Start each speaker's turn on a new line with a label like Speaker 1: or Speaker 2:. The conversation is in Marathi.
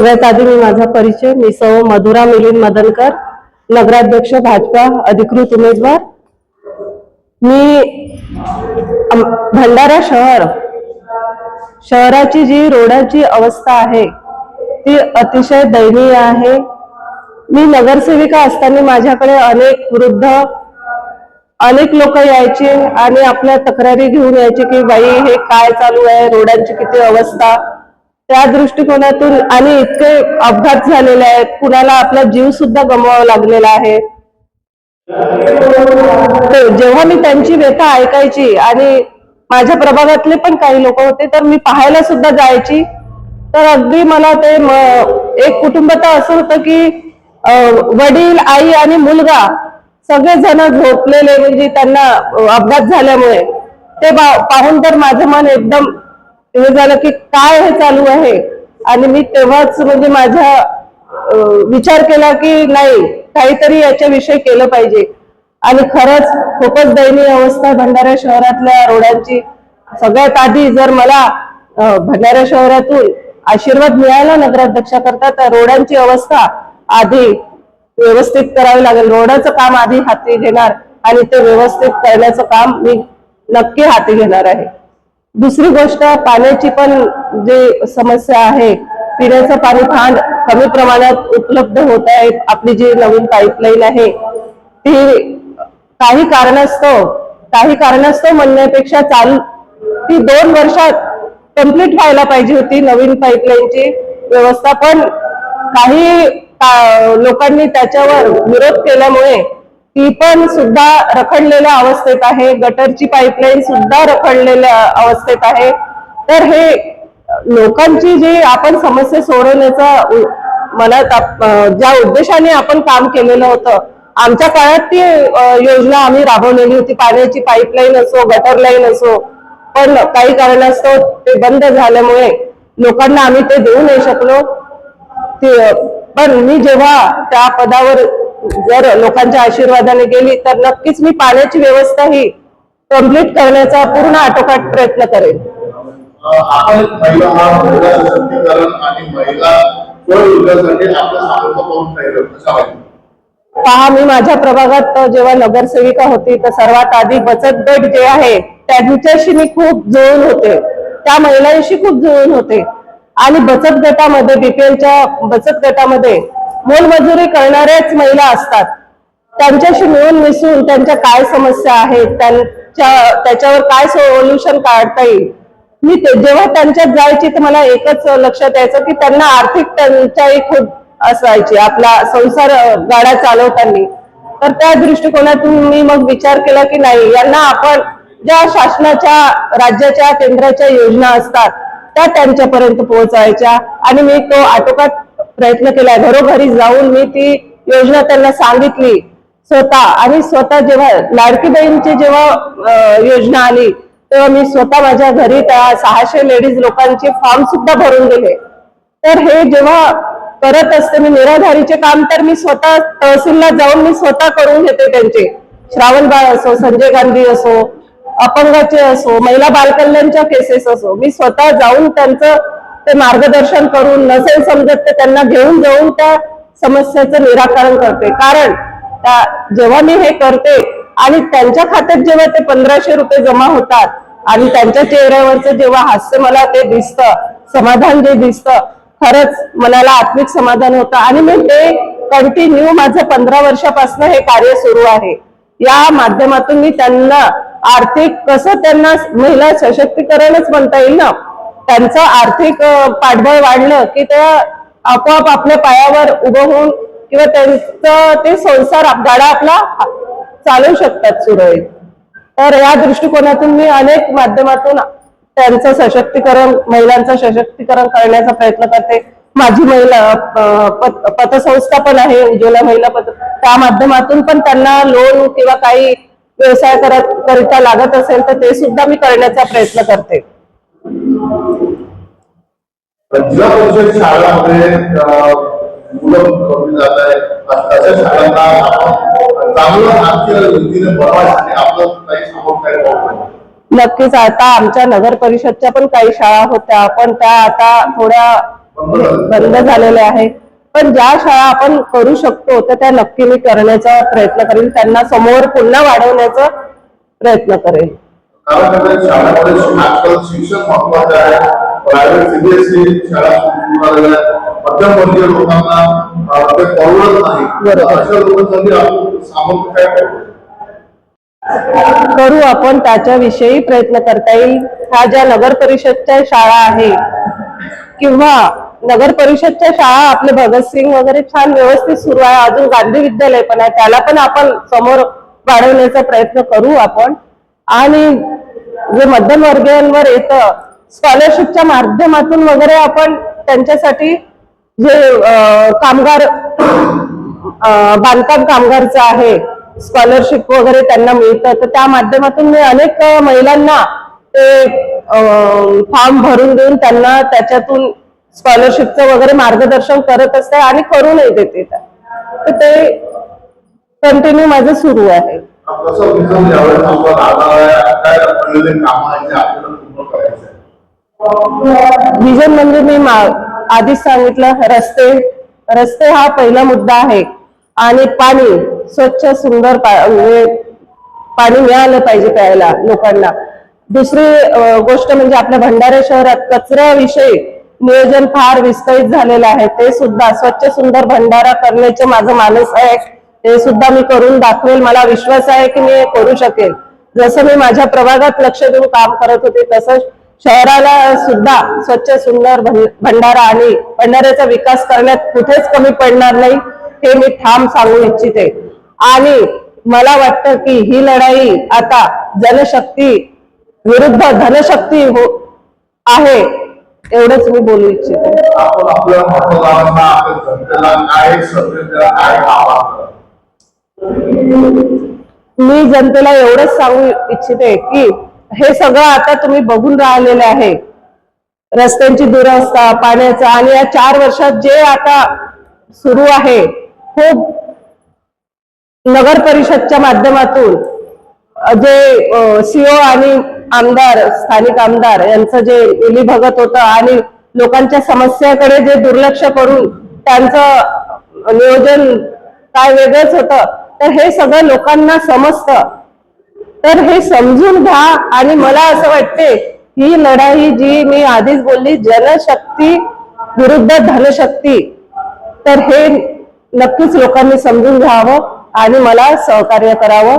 Speaker 1: सगळ्यात आधी मी माझा परिचय मी सौ मधुरा मिलिंद मदनकर नगराध्यक्ष भाजपा अधिकृत उमेदवार. मी भंडारा शहर शहराची जी रोडाची अवस्था आहे ती अतिशय दयनीय आहे. मी नगरसेविका असताना माझ्याकडे अनेक वृद्ध अनेक लोक यायचे आणि आपल्या तक्रारी घेऊन यायचे की बाई हे काय चालू आहे? रोडांची किती अवस्था? त्या दृष्टिकोनातून आणि इतके अपघात झालेले आहेत कुणाला आपला जीव सुद्धा गमवावा लागलेला आहे. हो, जेव्हा मी त्यांची व्यथा ऐकायची आणि माझ्या प्रभागातले पण काही लोक होते तर मी पाहायला सुद्धा जायची. तर अगदी मला ते म- एक कुटुंब तर असं होतं की वडील आई आणि मुलगा सगळेजण झोपलेले म्हणजे त्यांना अपघात झाल्यामुळे. ते पाहून तर माझं मन एकदम हे झालं की काय हे चालू आहे? आणि मी तेव्हाच म्हणजे माझ्या विचार केला की नाही काहीतरी याच्याविषयी केलं पाहिजे. आणि खरंच खूपच दयनीय अवस्था भंडारा शहरातल्या रोडांची. सगळ्यात आधी जर मला भंडारा शहरातून आशीर्वाद मिळाला नगराध्यक्षा करता तर रोडांची अवस्था आधी व्यवस्थित करावी लागेल. रोडाचं काम आधी हाती घेणार आणि ते व्यवस्थित करण्याचं काम मी नक्की हाती घेणार आहे. दुसरी गोष्ट पाण्याची पण जे समस्या आहे पिण्याचं पाणी फार कमी प्रमाणात उपलब्ध होत आहे आपली जी नवीन पाईपलाईन आहे ती काही कारणास्तव काही कारणास्तव म्हणण्यापेक्षा चालू ती दोन वर्षात कंप्लीट व्हायला पाहिजे होती नवीन पाईपलाईनची व्यवस्था पण काही लोकांनी त्याच्यावर विरोध केल्यामुळे ती पण सुद्धा रखडलेल्या अवस्थेत आहे. गटरची पाईपलाईन सुद्धा रखडलेल्या अवस्थेत आहे. तर हे लोकांची जी आपण समस्या सोडवण्याचा मनात ज्या उद्देशाने आपण काम केलेलं होतं आमच्या काळात ती योजना आम्ही राबवलेली होती. पाण्याची पाईपलाईन असो गटर लाईन असो पण काही कारणास्तव ते बंद झाल्यामुळे लोकांना आम्ही ते देऊ नाही शकलो. पण मी जेव्हा त्या पदावर जर लोकांच्या आशीर्वादाने गेली तर नक्कीच मी पाण्याची व्यवस्था ही कंप्लीट करण्याचा पूर्ण आटोकाट प्रयत्न करेन.
Speaker 2: आपण महिला महिला सशक्तीकरण आणि महिला
Speaker 1: पहा मी माझ्या प्रभागात जेव्हा नगरसेविका होती तर सर्वात आधी बचत गट जे आहे त्यांच्याशी मी खूप जुळून होते. त्या महिलांशी खूप जुळून होते. आणि बचत गटामध्ये बीपीएलच्या बचत गटामध्ये मोलमजुरी करणाऱ्याच महिला असतात. त्यांच्याशी मिळून मिसळून त्यांच्या काय समस्या आहेत त्यांच्या त्याच्यावर काय सोल्युशन काढता येईल? मी ते जेव्हा त्यांच्यात जायची तर मला एकच लक्षात यायचं की त्यांना आर्थिक टंचाई खूप असायची आपला संसार गाड्या चालवताना. तर त्या दृष्टिकोनातून मी मग विचार केला की नाही यांना आपण ज्या शासनाच्या राज्याच्या केंद्राच्या योजना असतात त्या त्यांच्यापर्यंत पोहोचायच्या. आणि मी तो आटोकाट प्रयत्न केला. घरोघरी जाऊन मी ती योजना त्यांना सांगितली. स्वतः. आणि स्वतः जेव्हा लाडकी बहीणची जेव्हा योजना आली तेव्हा मी स्वतः माझ्या घरी त्या सहाशे लेडीज लोकांचे फॉर्म सुद्धा भरून दिले. तर हे जेव्हा करत असते मी निराधारीचे काम तर मी स्वतः तहसीलला जाऊन मी स्वतः करून घेते त्यांचे. श्रावण बाळ असो संजय गांधी असो अपंगाचे असो महिला बालकल्याणच्या केसेस असो मी स्वतः जाऊन त्यांचं ते मार्गदर्शन करून नसेल समजत ते त्यांना घेऊन जाऊन त्या समस्येचं निराकरण करते. कारण जेव्हा मी हे करते आणि त्यांच्या खात्यात जेव्हा ते पंधराशे रुपये जमा होतात आणि त्यांच्या चेहऱ्यावरचं जेव्हा हास्य मला ते दिसतं समाधान जे दिसतं खरंच मनाला आत्मिक समाधान होतं. आणि मी ते कंटिन्यू माझं पंधरा वर्षापासून हे कार्य सुरू आहे. या माध्यमातून मी त्यांना आर्थिक कसं त्यांना महिला सशक्तीकरणच म्हणता येईल ना त्यांचं आर्थिक पाठबळ वाढलं की ते आपोआप आपल्या पायावर उभं होऊन किंवा त्यांचं ते संसार गाडा आपला चालवू शकतात सुरळीत. तर या दृष्टिकोनातून मी अनेक माध्यमातून त्यांचं सशक्तीकरण महिलांचं सशक्तीकरण करण्याचा प्रयत्न करते. माझी महिला पत- पतसंस्था पण आहे उज्ज्वला महिला पत त्या माध्यमातून पण त्यांना लोन किंवा काही व्यवसाय करत करिता लागत असेल तर ते सुद्धा मी करण्याचा प्रयत्न करते.
Speaker 2: जिल्हा परिषद शाळांमध्ये मुलं कमी जात आहेत अशा शाळांना आपण चांगलं रीतीने बनवायसाठी आपलं काही सामोरं काय
Speaker 1: नक्कीच. आता आमच्या नगर परिषदच्या पण काही शाळा होत्या. पण त्या आता थोड्या बंद झालेले आहे पण ज्या शाळा आपण करू शकतो तर त्या नक्की मी करण्याचा प्रयत्न करेल त्यांना समोर पुन्हा वाढवण्याचा प्रयत्न करेल
Speaker 2: कारण आहे, शाळेमध्ये आजकाल शिक्षण महत्वाचं आहे. प्रायव्हेट सीबीएसई शाळा सुरू झालेल्या आहेत मध्यमवर्गीय लोकांना अं, ते परवडत नाही.
Speaker 1: बरोबर.
Speaker 2: अशा लोकांसाठी आपण सामोरं काय करू
Speaker 1: आपण त्याच्याविषयी प्रयत्न करता येईल. ह्या ज्या नगर परिषदच्या शाळा आहे किंवा नगर परिषदच्या शाळा आपले भगतसिंग वगैरे छान व्यवस्थित सुरू आहे. अजून गांधी विद्यालय पण आहे. त्याला पण आपण समोर वाढवण्याचा प्रयत्न करू आपण. आणि जे मध्यमवर्गीयांवर येतं स्कॉलरशिपच्या माध्यमातून वगैरे आपण त्यांच्यासाठी जे कामगार बांधकाम कामगारचं आहे स्कॉलरशिप वगैरे त्यांना मिळतं तर त्या माध्यमातून मी अनेक महिलांना ते फॉर्म भरून देऊन त्यांना त्याच्यातून स्कॉलरशिपचं वगैरे मार्गदर्शन करत असते आणि करूनही देते तर ते कंटिन्यू माझं सुरू आहे.
Speaker 2: कसं विजन
Speaker 1: म्हणजे मी आधीच सांगितलं रस्ते. रस्ते हा पहिला मुद्दा आहे. आणि पाणी स्वच्छ सुंदर म्हणजे पाणी मिळालं पाहिजे प्यायला लोकांना. दुसरी गोष्ट म्हणजे आपल्या भंडारा शहरात कचऱ्याविषयी नियोजन फार विस्कळीत झालेलं आहे. ते सुद्धा स्वच्छ सुंदर भंडारा करण्याचे माझं मानस आहे. ते सुद्धा मी करून दाखवेल. मला विश्वास आहे की मी हे करू शकेल. जसं मी माझ्या प्रभागात लक्ष देऊन काम करत होते तसंच शहराला सुद्धा स्वच्छ सुंदर भंडारा आणि भंडाऱ्याचा विकास करण्यात कुठेच कमी पडणार नाही हे मी ठाम सांगू इच्छिते. आणि मला वाटतं की ही लढाई आता जनशक्ती विरुद्ध धनशक्ती हो आहे एवढंच मी बोलू इच्छिते. मी जनतेला एवढंच सांगू इच्छिते की हे सगळं आता तुम्ही बघून राहिलेले आहे. रस्त्यांची दुरवस्था पाण्याचा आणि या चार वर्षात जे आता सुरू आहे खूप नगर परिषदच्या माध्यमातून जे सीओ आणि आमदार स्थानिक आमदार यांचं जे मिलीभगत होतं आणि लोकांच्या समस्याकडे जे दुर्लक्ष करून त्यांचं नियोजन काय वेगळंच होतं तर हे सगळं लोकांना समजतं. तर हे समजून घ्या आणि मला असं वाटते ही लढाई जी मी आधीच बोलली जनशक्ती विरुद्ध धनशक्ती तर हे नक्कीच लोकांनी समजून घ्यावं आणि मला सहकार्य करावं.